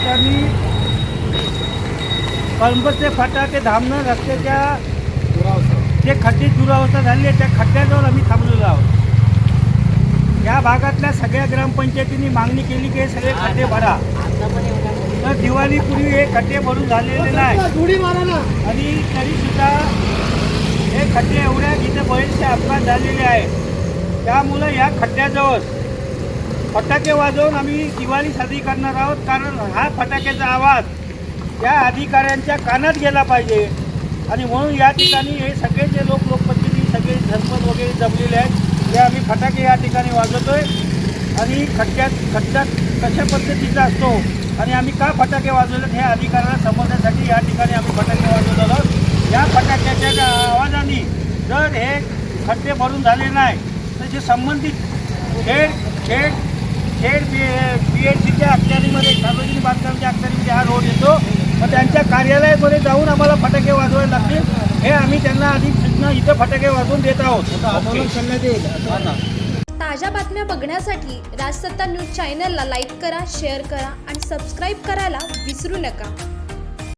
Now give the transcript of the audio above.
ठिकाणी कळंबचे फाटा ते धामणं रस्त्याच्या जे खड्डे दुरावस्था झाली आहे त्या खड्ड्याजवळ आम्ही थांबलेलो आहोत. या भागातल्या सगळ्या ग्रामपंचायतींनी मागणी केली की हे सगळे खड्डे भरा. तर दिवाळीपूर्वी हे खड्डे भरून झालेले नाही. आणि तरी सुद्धा हे खड्डे एवढ्या इथे बरेचसे अपघात झालेले आहेत. त्यामुळं या खड्ड्याजवळ फटाके वाजवून आम्ही दिवाळी साजरी करणार आहोत कारण हा फटाक्याचा आवाज या अधिकाऱ्यांच्या कानात गेला पाहिजे. आणि म्हणून या ठिकाणी हे सगळे जे लोक लोकप्रतिनिधी सगळे सरपंच वगैरे जमलेले आहेत ते आम्ही फटाके या ठिकाणी वाजवतोय. आणि खड्ड्यात खड्ड्यात कशा पद्धतीचा असतो आणि आम्ही का फटाके वाजवलेत हे अधिकाऱ्याला समजण्यासाठी या ठिकाणी आम्ही फटाके वाजवत आहोत. या फटाक्याच्या आवाजाने जर हे खड्डे भरून झाले नाही तर जे संबंधित खेळ खेळ खेड बी बी एड सीच्या अखत्यारीमध्ये सार्वजनिक बांधकामाच्या अखत्यारीमध्ये हा रोड येतो. मग त्यांच्या कार्यालयामध्ये जाऊन आम्हाला फटाके वाजवावे लागतील. हे आम्ही त्यांना आधी सूचना इथं फटाके वाजवून देत आहोत. हा. ताज्या बातम्या बघण्यासाठी राजसत्ता न्यूज चॅनलला लाईक करा शेअर करा आणि सबस्क्राईब करायला विसरू नका.